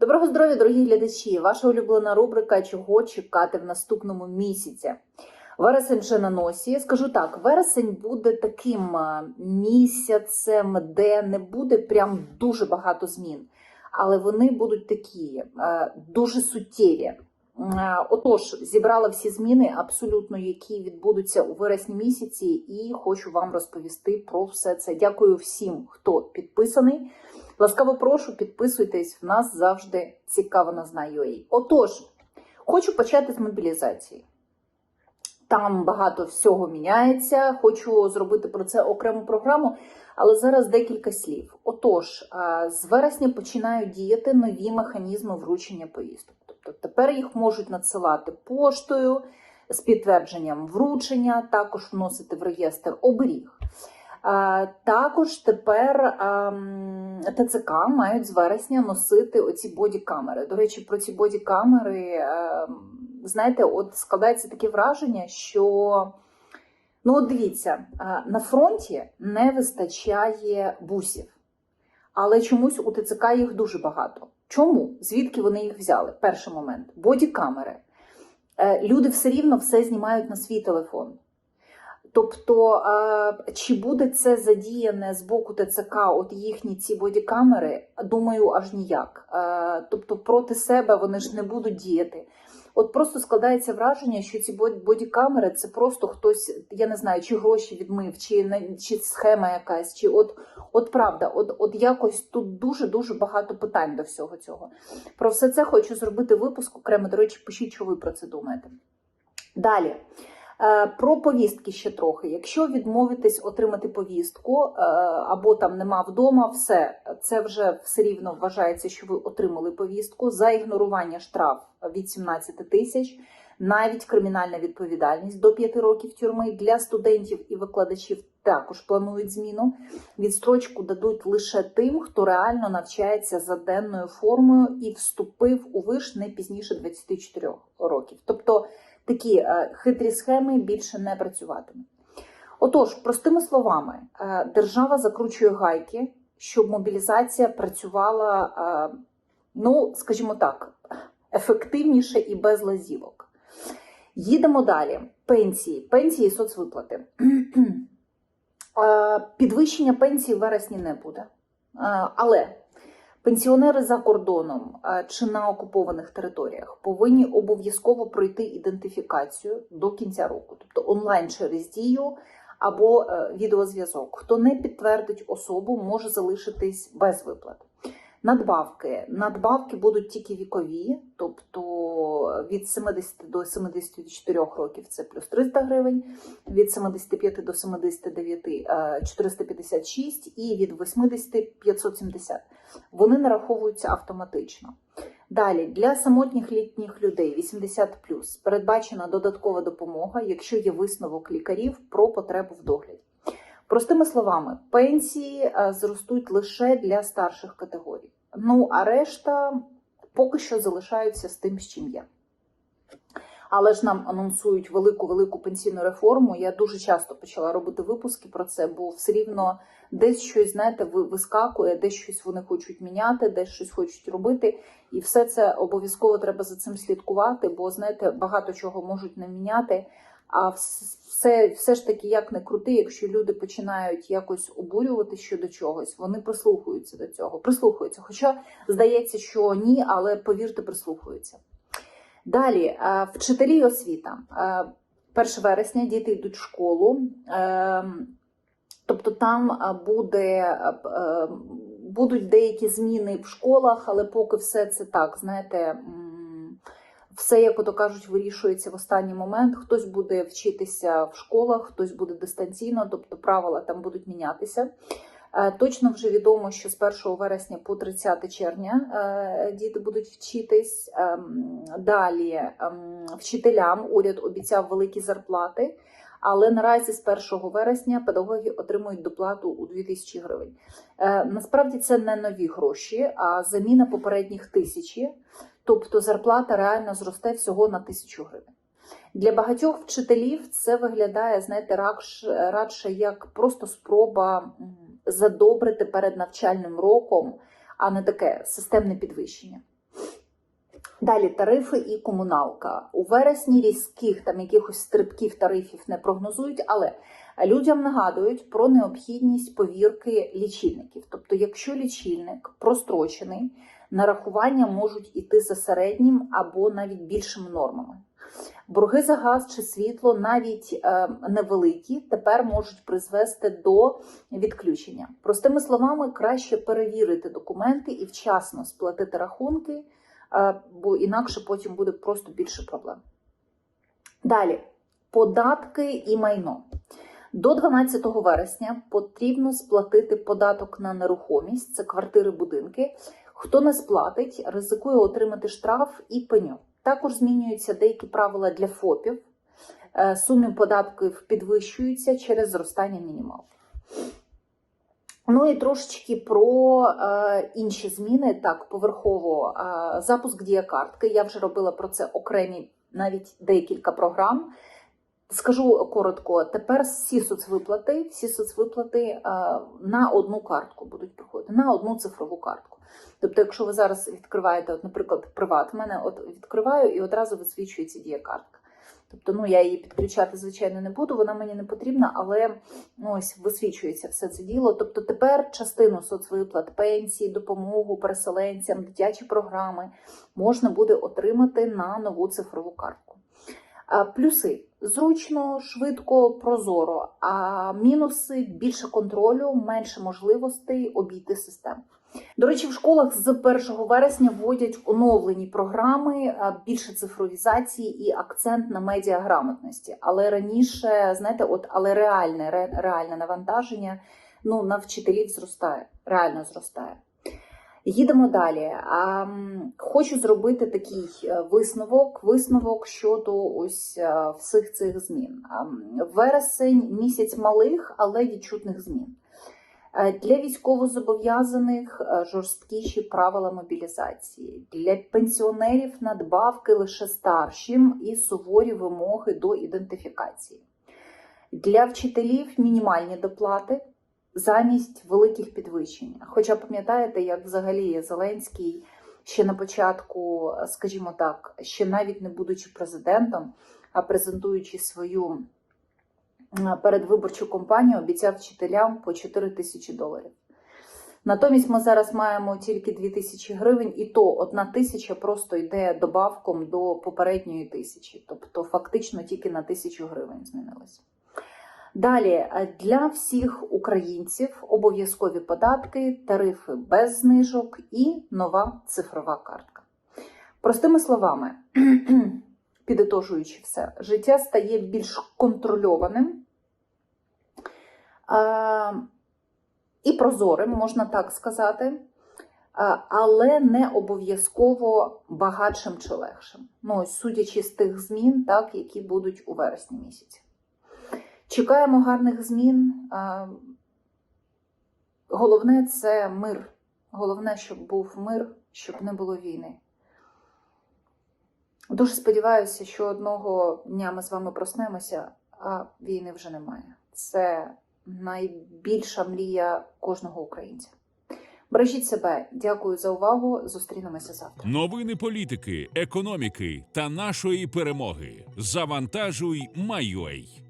Доброго здоров'я, дорогі глядачі! Ваша улюблена рубрика Чого чекати в наступному місяці. Вересень вже на носі. Скажу так: вересень буде таким місяцем, де не буде прям дуже багато змін, але вони будуть такі дуже суттєві. Отож, зібрала всі зміни, абсолютно які відбудуться у вересні місяці, і хочу вам розповісти про все це. Дякую всім, хто підписаний. Ласкаво прошу, підписуйтесь, в нас завжди цікаво на знаю. Отож, хочу почати з мобілізації. Там багато всього міняється. Хочу зробити про це окрему програму, але зараз декілька слів. Отож, з вересня починають діяти нові механізми вручення повісток. Тобто тепер їх можуть надсилати поштою з підтвердженням вручення, також вносити в реєстр оберіг. А, Також тепер ТЦК мають з вересня носити оці бодікамери. До речі, про ці бодікамери, ем, знаєте, от складається таке враження, що ну от дивіться, на фронті не вистачає бусів, але чомусь у ТЦК їх дуже багато. Чому? Звідки вони їх взяли? Перший момент бодікамери. Е, Люди все рівно все знімають на свій телефон. Тобто, е, чи буде це задіяне з боку ТЦК, от їхні ці бодікамери, думаю, аж ніяк. Е, Тобто проти себе вони ж не будуть діяти. От просто складається враження, що ці бодікамери це просто хтось, я не знаю, чи гроші відмив, чи чи схема якась, чи от, от правда, от, от якось тут дуже дуже багато питань до всього цього. Про все це хочу зробити випуск окремо. До речі, пишіть, що ви про це думаєте. Далі. Е, Про повістки ще трохи. Якщо відмовитись отримати повістку е, або там нема вдома, все. Це вже все рівно вважається, що ви отримали повістку. За ігнорування штраф від 17 тисяч, навіть кримінальна відповідальність до 5 років тюрми для студентів і викладачів. Також планують зміну. Відстрочку дадуть лише тим, хто реально навчається за денною формою і вступив у виш не пізніше 24 років. Тобто такі е, хитрі схеми більше не працюватимуть. Отож, простими словами, е, держава закручує гайки, щоб мобілізація працювала, е, ну, скажімо так, ефективніше і без лазівок. Їдемо далі. Пенсії, пенсії і соцвиплати. Е, Підвищення пенсії в вересні не буде. Е, Але Пенсіонери за кордоном е, чи на окупованих територіях повинні обов'язково пройти ідентифікацію до кінця року, тобто онлайн через дію або відеозв'язок. Хто не підтвердить особу, може залишитись без виплат. Надбавки. Надбавки будуть тільки вікові, тобто від 70 до 74 років це плюс 300 гривень, від 75 до 79 е, 456 і від 80 570 вони нараховуються автоматично. Далі для самотніх літніх людей 80 передбачена додаткова допомога, якщо є висновок лікарів про потребу в догляді. Простими словами, пенсії е, зростуть лише для старших категорій. Ну а решта поки що залишаються з тим, з чим є. Але ж нам анонсують велику велику пенсійну реформу. Я дуже часто почала робити випуски про це, бо все рівно десь щось, знаєте, вискакує, десь щось вони хочуть міняти, десь щось хочуть робити. І все це обов'язково треба за цим слідкувати, бо знаєте, багато чого можуть не міняти. А все, все ж таки, як не крути, якщо люди починають якось обурювати щодо чогось, вони прислухаються до цього, прислухаються. Хоча здається, що ні, але повірте, прислухаються. Далі, е, вчителі і освіта. Е, 1 вересня діти йдуть в школу. Е, Тобто там е, буде, е, е, будуть деякі зміни в школах, але поки все це так, знаєте, все, як ото кажуть, вирішується в останній момент. Хтось буде вчитися в школах, хтось буде дистанційно, тобто правила там будуть мінятися. Е, Точно вже відомо, що з 1 вересня по 30 червня е, діти будуть вчитись. Ем, Далі ем, вчителям уряд обіцяв великі зарплати, але наразі з 1 вересня педагоги отримують доплату у 2000 гривень. Е, Насправді це не нові гроші, а заміна попередніх тисячі, тобто зарплата реально зросте всього на тисячу гривень. Для багатьох вчителів це виглядає, знаєте, радше, як просто спроба задобрити перед навчальним роком, а не таке системне підвищення. Далі тарифи і комуналка. У вересні різких там якихось стрибків тарифів не прогнозують, але людям нагадують про необхідність повірки лічильників. Тобто, якщо лічильник прострочений, нарахування можуть іти за середнім або навіть більшими нормами. Борги за газ чи світло, навіть е, невеликі, тепер можуть призвести до відключення. Простими словами, краще перевірити документи і вчасно сплатити рахунки, бо інакше потім буде просто більше проблем. Далі податки і майно. До 12 вересня потрібно сплатити податок на нерухомість, це квартири, будинки. Хто не сплатить, ризикує отримати штраф і пеню. Також змінюються деякі правила для ФОПів. Е, Суми податків підвищуються через зростання мінімалки. Ну і трошечки про е, інші зміни. Так, поверхово е, запуск діякартки. Я вже робила про це окремі навіть декілька програм. Скажу коротко: тепер всі соцвиплати, всі соцвиплати е, на одну картку будуть приходити, на одну цифрову картку. Тобто, якщо ви зараз відкриваєте, от, наприклад, приват, мене от відкриваю і одразу висвічується діякартка. Тобто, ну я її підключати, звичайно, не буду, вона мені не потрібна, але ну, ось висвічується все це діло. Тобто, тепер частину соцвиплат, пенсії, допомогу переселенцям, дитячі програми можна буде отримати на нову цифрову картку. Плюси зручно, швидко, прозоро. А мінуси більше контролю, менше можливостей обійти систему. До речі, в школах з 1 вересня вводять оновлені програми, більше цифровізації і акцент на медіаграмотності. Але раніше, знаєте, от але реальне, ре- реальне навантаження ну, на вчителів зростає, реально зростає. Їдемо далі. Хочу зробити такий е, висновок, висновок щодо ось е, всіх цих змін. Вересень місяць малих, але відчутних змін. Е, Для військовозобов'язаних е, жорсткіші правила мобілізації, для пенсіонерів надбавки лише старшим і суворі вимоги до ідентифікації. Для вчителів мінімальні доплати замість великих підвищень. Хоча пам'ятаєте, як взагалі Зеленський ще на початку, скажімо так, ще навіть не будучи президентом, а презентуючи свою е, передвиборчу кампанію, обіцяв вчителям по 4 тисячі доларів. Натомість ми зараз маємо тільки 2 тисячі гривень, і то одна тисяча просто йде добавком до попередньої тисячі, тобто фактично тільки на тисячу гривень змінилось. Далі е, для всіх українців обов'язкові податки, тарифи без знижок і нова цифрова картка. Простими словами, підітожуючи все, життя стає більш контрольованим і прозорим, можна так сказати, але не обов'язково багатшим чи легшим. Ну, ось судячи з тих змін, так, які будуть у вересні місяці. Чекаємо гарних змін. Головне це мир. Головне, щоб був мир, щоб не було війни. Дуже сподіваюся, що одного дня ми з вами проснемося, а війни вже немає. Це найбільша мрія кожного українця. Бережіть себе, дякую за увагу. Зустрінемося завтра. Новини політики, економіки та нашої перемоги. Завантажуй, Майой.